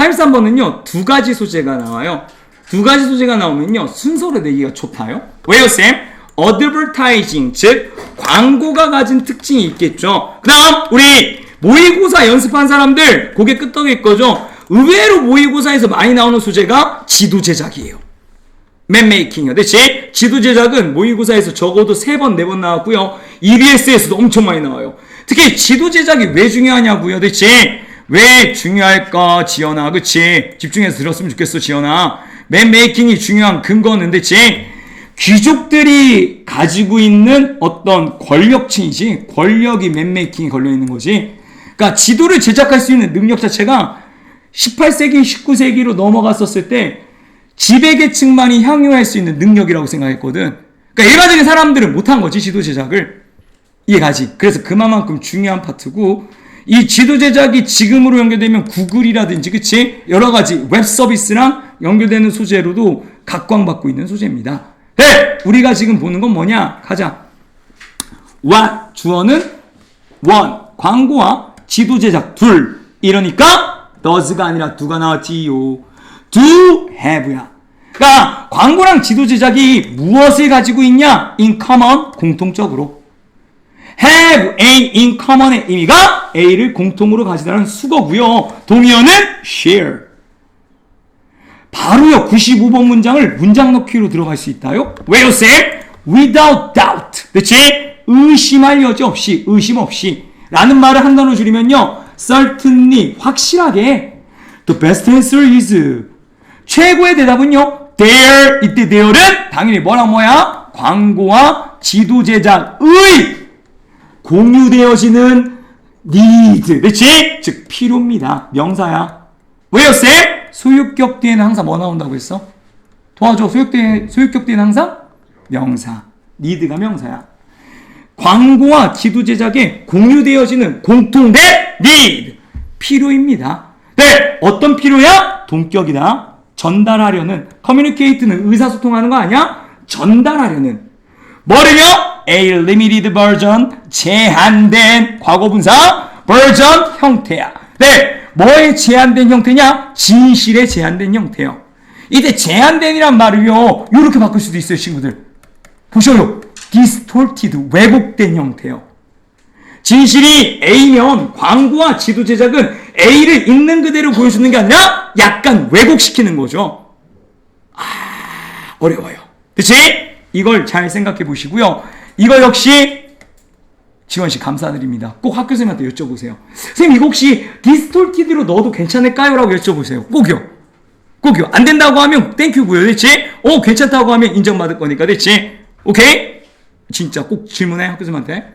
83번은요, 두 가지 소재가 나와요. 두 가지 소재가 나오면요, 순서로 내기가 좋다요. 왜요, 쌤? advertising, 즉, 광고가 가진 특징이 있겠죠. 그 다음, 우리 모의고사 연습한 사람들, 고개 끄덕일 거죠. 의외로 모의고사에서 많이 나오는 소재가 지도 제작이에요. 맵메이킹이요. 대체 지도 제작은 모의고사에서 적어도 세 번, 네번 나왔고요. EBS에서도 엄청 많이 나와요. 특히 지도 제작이 왜 중요하냐고요. 대체 왜 중요할까, 지연아? 그치? 집중해서 들었으면 좋겠어, 지연아. 맵메이킹이 중요한 근거는 대체 귀족들이 가지고 있는 어떤 권력층이지, 권력이 맵메이킹이 걸려 있는 거지. 그러니까 지도를 제작할 수 있는 능력 자체가 18세기, 19세기로 넘어갔었을 때 지배계층만이 향유할 수 있는 능력이라고 생각했거든. 그러니까 일반적인 사람들은 못한 거지, 지도 제작을. 이해가지. 그래서 그만큼 중요한 파트고, 이 지도 제작이 지금으로 연결되면 구글이라든지, 그치? 여러 가지 웹 서비스랑 연결되는 소재로도 각광받고 있는 소재입니다. 네! 우리가 지금 보는 건 뭐냐? 가자. what, 주어는 one, 광고와 지도 제작 둘. 이러니까 does가 아니라 do가 나왔지요. do have야. 그러니까 광고랑 지도 제작이 무엇을 가지고 있냐? in common 공통적으로. Have a in common의 의미가 a를 공통으로 가지다는 수거고요. 동의어는 share. 바로요 95번 문장을 문장 넣기로 들어갈 수 있다요. 왜요 쌤? without doubt. 그치? 의심할 여지 없이 의심 없이 라는 말을 한 단어 줄이면요. certainly 확실하게 the best answer is 최고의 대답은요. there 이때 there는 당연히 뭐랑 뭐야? 광고와 지도 제작의 공유되어지는 need 그치? 즉 필요입니다. 명사야. 왜요 쌤? 소유격 뒤에는 항상 뭐 나온다고 했어? 도와줘. 소유격 뒤에, 소유격 뒤에는 항상 명사. need가 명사야. 광고와 지도 제작에 공유되어지는 공통된 need 필요입니다. 네, 어떤 필요야? 동격이다. 전달하려는 communicate는 의사소통하는 거 아니야? 전달하려는 뭐를요? A limited version 제한된 과거분사 version 형태야. 네, 뭐의 제한된 형태냐? 진실의 제한된 형태요. 이때 제한된이란 말을요, 이렇게 바꿀 수도 있어요, 친구들. 보셔요. distorted, 왜곡된 형태요. 진실이 A면 광고와 지도 제작은 A를 있는 그대로 보여주는 게 아니라 약간 왜곡시키는 거죠. 아, 어려워요. 그치? 이걸 잘 생각해 보시고요. 이거 역시 지원 씨 감사드립니다. 꼭 학교 선생님한테 여쭤보세요. 선생님 이거 혹시 디스톨티드로 넣어도 괜찮을까요? 라고 여쭤보세요. 꼭요. 꼭요. 안 된다고 하면 땡큐고요. 됐지? 어 괜찮다고 하면 인정받을 거니까 됐지? 오케이? 진짜 꼭 질문해 학교 선생님한테.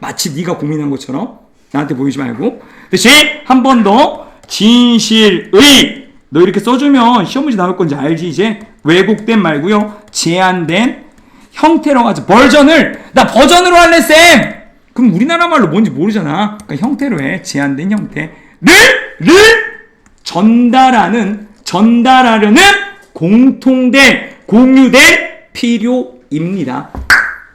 마치 네가 고민한 것처럼 나한테 보이지 말고 대신 한번 더 진실의 너 이렇게 써주면 시험 문제 나올 건지 알지 이제 왜곡된 말고요 제한된 형태로 가지 버전을 나 버전으로 할래 쌤 그럼 우리나라 말로 뭔지 모르잖아 그러니까 형태로 해 제한된 형태를 를 전달하는 전달하려는 공통된 공유된 필요입니다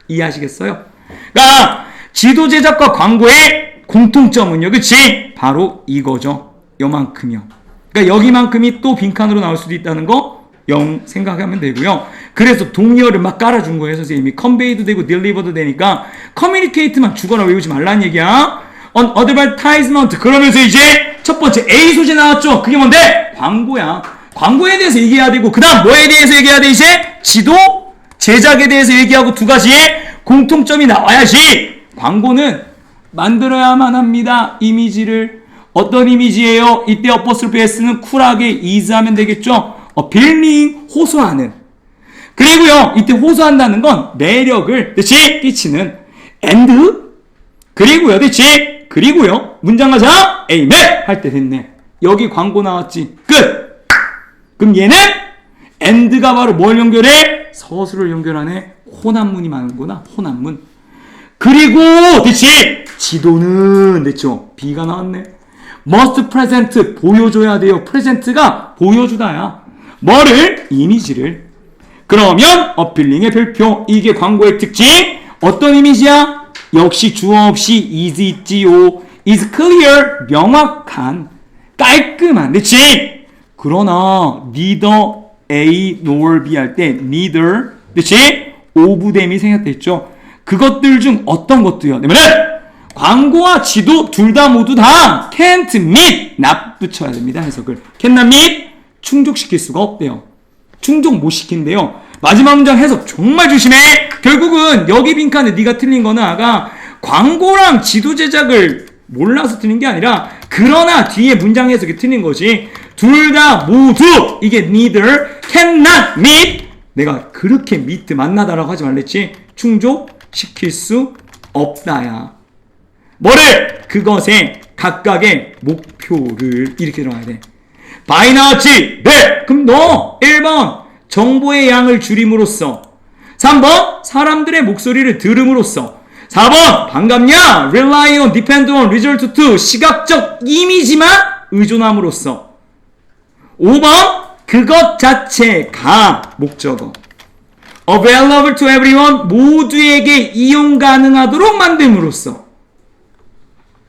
이해하시겠어요? 그러니까 지도 제작과 광고의 공통점은요, 그치? 바로 이거죠. 요만큼이요. 그러니까 여기만큼이 또 빈칸으로 나올 수도 있다는 거, 0 생각하면 되고요. 그래서 동의어를 막 깔아준 거예요, 선생님이. 컨베이도 되고, 딜리버도 되니까, 커뮤니케이트만 죽어라 외우지 말라는 얘기야. on advertisement. 그러면서 이제 첫 번째 A 소재 나왔죠? 그게 뭔데? 광고야. 광고에 대해서 얘기해야 되고, 그 다음 뭐에 대해서 얘기해야 돼, 이제? 지도, 제작에 대해서 얘기하고 두 가지의 공통점이 나와야지 광고는 만들어야만 합니다. 이미지를 어떤 이미지예요? 이때 어퍼스로피 S는 쿨하게 이즈하면 되겠죠. 어, 빌링 호소하는. 그리고요 이때 호소한다는 건 매력을 그치 끼치는 and. 그리고요 그치 그리고요 문장 가자 에이맨 할때 됐네. 여기 광고 나왔지. 끝. 그럼 얘는 and가 바로 뭘 연결해? 서술을 연결하네. 호남문이 많은구나 호남문. 그리고 됐지 지도는 됐죠. B가 나왔네. must present 보여줘야 돼요. present가 보여주다야 뭐를 이미지를 그러면 어필링의 별표 이게 광고의 특징 어떤 이미지야 역시 주어 없이 is 있지요 is clear 명확한 깔끔한. 그렇지? 그러나 neither A nor B 할 때 neither 그렇지? 오부댐이 생겼댔죠. 그것들 중 어떤 것도요. 광고와 지도 둘 다 모두 다 can't meet not 붙여야 됩니다. 해석을 cannot meet 충족시킬 수가 없대요. 충족 못 시킨대요. 마지막 문장 해석 정말 조심해. 결국은 여기 빈칸에 네가 틀린 거는 아가 광고랑 지도 제작을 몰라서 틀린 게 아니라 그러나 뒤에 문장 해석이 틀린 거지. 둘 다 모두 이게 neither cannot meet 내가 그렇게 meet 만나다라고 하지 말랬지. 충족시킬 수 없다야. 뭐를 그것의 각각의 목표를 이렇게 들어가야 돼. 바이 나왔지? 네. 그럼 너 1번 정보의 양을 줄임으로써 3번 사람들의 목소리를 들음으로써 4번 반갑냐? rely on, depend on, result to 시각적 이미지만 의존함으로써 5번 그것 자체가 목적어 available to everyone 모두에게 이용 가능하도록 만듦으로써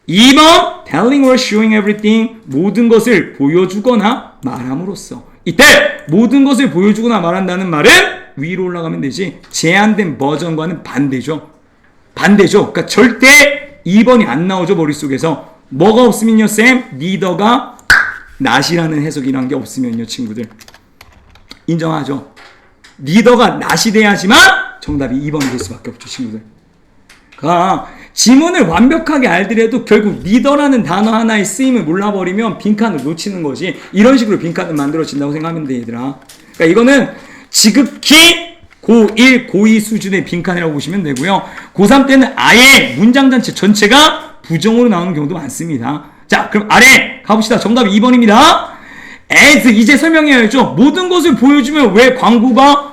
2번 telling or showing everything 모든 것을 보여주거나 말함으로써 이때 모든 것을 보여주거나 말한다는 말은 위로 올라가면 되지 제한된 버전과는 반대죠. 반대죠. 그러니까 절대 2번이 안 나오죠 머릿속에서. 뭐가 없으면요 쌤 리더가 낫이라는 해석이란 게 없으면요 친구들. 인정하죠? 리더가 낫이 돼야지만 정답이 2번이 될 수밖에 없죠 친구들. 아, 지문을 완벽하게 알더라도 결국 리더라는 단어 하나의 쓰임을 몰라버리면 빈칸을 놓치는 거지. 이런 식으로 빈칸을 만들어진다고 생각하면 돼, 얘들아. 그러니까 이거는 지극히 고1, 고2 수준의 빈칸이라고 보시면 되고요. 고3 때는 아예 문장 전체 전체가 부정으로 나오는 경우도 많습니다. 자, 그럼 아래 가봅시다. 정답이 2번입니다. as 이제 설명해야죠. 모든 것을 보여주면 왜 광고가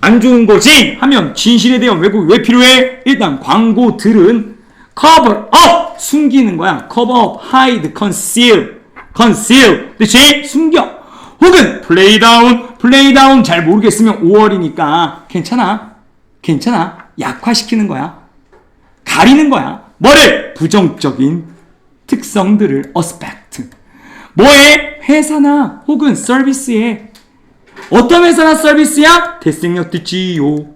안 좋은 거지? 하면 진실에 대한 왜곡이 왜 필요해? 일단 광고들은 cover up 숨기는 거야. cover up, hide, conceal, conceal. 그렇지? 숨겨. 혹은 play down, play down 잘 모르겠으면 5월이니까 괜찮아. 괜찮아. 약화시키는 거야. 가리는 거야. 뭐를? 부정적인 특성들을 aspect. 뭐에? 회사나 혹은 서비스에 어떤 회사나 서비스야? 대생력 듣지요.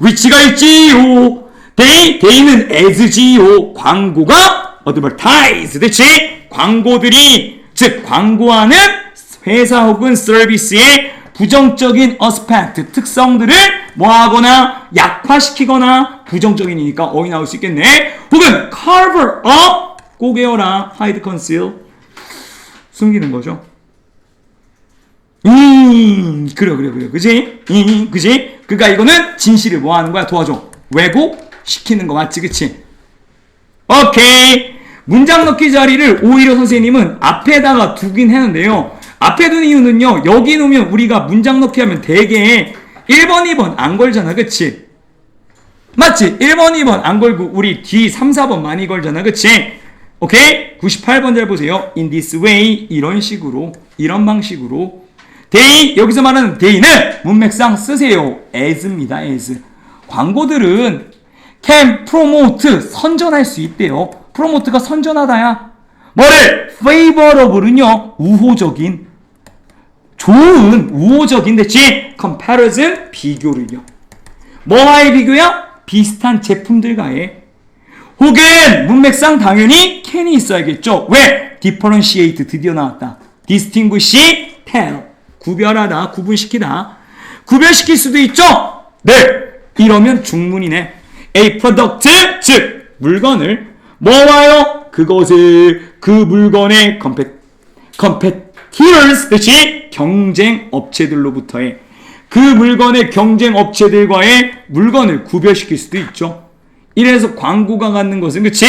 위치가 있지요. 데이, 데이는 as지요. 광고가. 그치? 광고들이, 즉, 광고하는 회사 혹은 서비스의 부정적인 aspect, 특성들을 뭐하거나 약화시키거나 부정적인이니까 어이 나올 수 있겠네. 혹은 cover up, 꼬개어라, hide, conceal. 숨기는 거죠. 음, 그래, 그래, 그래. 그지? 음, 그지? 그니까 이거는 진실을 뭐 하는 거야? 도와줘. 왜곡시키는 거 맞지? 그치? 오케이. 문장 넣기 자리를 오히려 선생님은 앞에다가 두긴 했는데요. 앞에 둔 이유는요. 여기 놓으면 우리가 문장 넣기 하면 대개 1번, 2번 안 걸잖아. 그치? 맞지? 1번, 2번 안 걸고 우리 뒤 3, 4번 많이 걸잖아. 그치? 오케이? 98번 잘 보세요. In this way. 이런 식으로. 이런 방식으로. 데이 여기서 말하는 데이는 문맥상 쓰세요. as입니다. as. 광고들은 can promote 선전할 수 있대요. promote가 선전하다야. 뭐를 favorable은요 우호적인 좋은 우호적인 대치 comparison 비교를요. 뭐와의 비교야? 비슷한 제품들과의 혹은 문맥상 당연히 can이 있어야겠죠. 왜? differentiate 드디어 나왔다. distinguish, tell. 구별하다, 구분시키다. 구별시킬 수도 있죠? 네. 이러면 중문이네. A product, 즉, 물건을 뭐와요? 그것을 그 물건의 컴페, competitors, 경쟁 업체들로부터의 그 물건의 경쟁 업체들과의 물건을 구별시킬 수도 있죠. 이래서 광고가 갖는 것은 그치?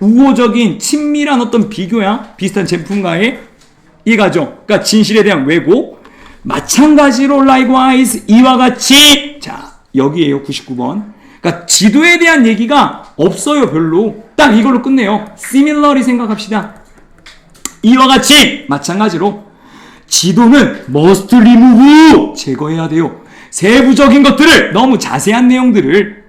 우호적인 친밀한 어떤 비교야. 비슷한 제품과의 이가죠. 그러니까 진실에 대한 왜곡. 마찬가지로 likewise 이와 같이 자 여기에요 99번. 그러니까 지도에 대한 얘기가 없어요 별로. 딱 이걸로 끝내요. similarly 생각합시다. 이와 같이 마찬가지로 지도는 must remove 제거해야 돼요. 세부적인 것들을 너무 자세한 내용들을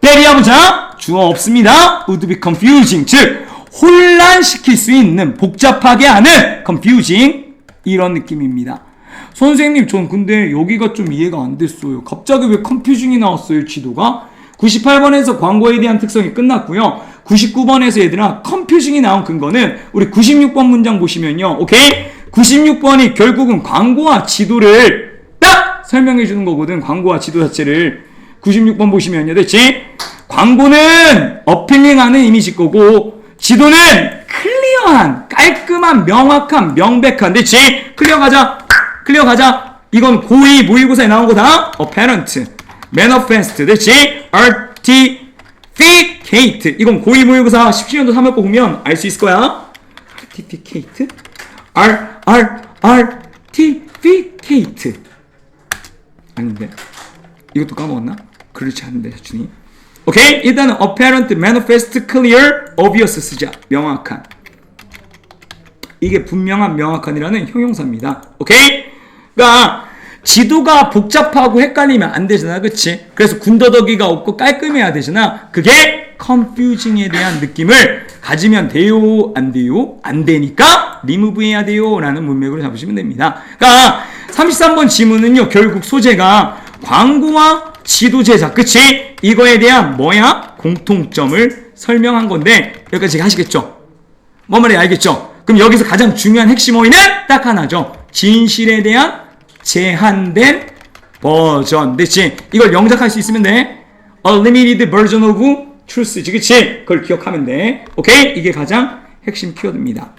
때리야보자 주어 없습니다. would be confusing 즉 혼란시킬 수 있는 복잡하게 하는 confusing 이런 느낌입니다. 선생님 전 근데 여기가 좀 이해가 안 됐어요. 갑자기 왜 confusing이 나왔어요 지도가? 98번에서 광고에 대한 특성이 끝났고요. 99번에서 얘들아 confusing이 나온 근거는 우리 96번 문장 보시면요. 오케이? 96번이 결국은 광고와 지도를 딱 설명해 주는 거거든. 광고와 지도 자체를 96번 보시면요. 됐지? 광고는 어필링하는 이미지 거고 지도는 클리어한 깔끔한 명확한 명백한 됐지? 클리어 가자. 클리어 가자. 이건 고2 모의고사에 나온 거다. apparent, manifest. 됐지? artificate. 이건 고2 모의고사 17년도 3학번 보면 알 수 있을 거야. artificate. R R artificate. 아닌데. 이것도 까먹었나? 그렇지 않은데 사춘이. 오케이. 일단은 apparent, manifest, clear, obvious 쓰자. 명확한. 이게 분명한 명확한이라는 형용사입니다. 오케이 그러니까 지도가 복잡하고 헷갈리면 안 되잖아 그치? 그래서 군더더기가 없고 깔끔해야 되잖아. 그게 confusing에 대한 느낌을 가지면 돼요 안 돼요? 안 되니까 remove 해야 돼요 라는 문맥으로 잡으시면 됩니다. 그러니까 33번 지문은요 결국 소재가 광고와 지도 제작 그치? 이거에 대한 뭐야? 공통점을 설명한 건데 여기까지 하시겠죠? 뭔 말인지 알겠죠? 그럼 여기서 가장 중요한 핵심 어휘는 딱 하나죠. 진실에 대한 제한된 버전. 됐지 이걸 영작할 수 있으면 돼. A limited version of truth지 그치? 그걸 기억하면 돼. 오케이? 이게 가장 핵심 키워드입니다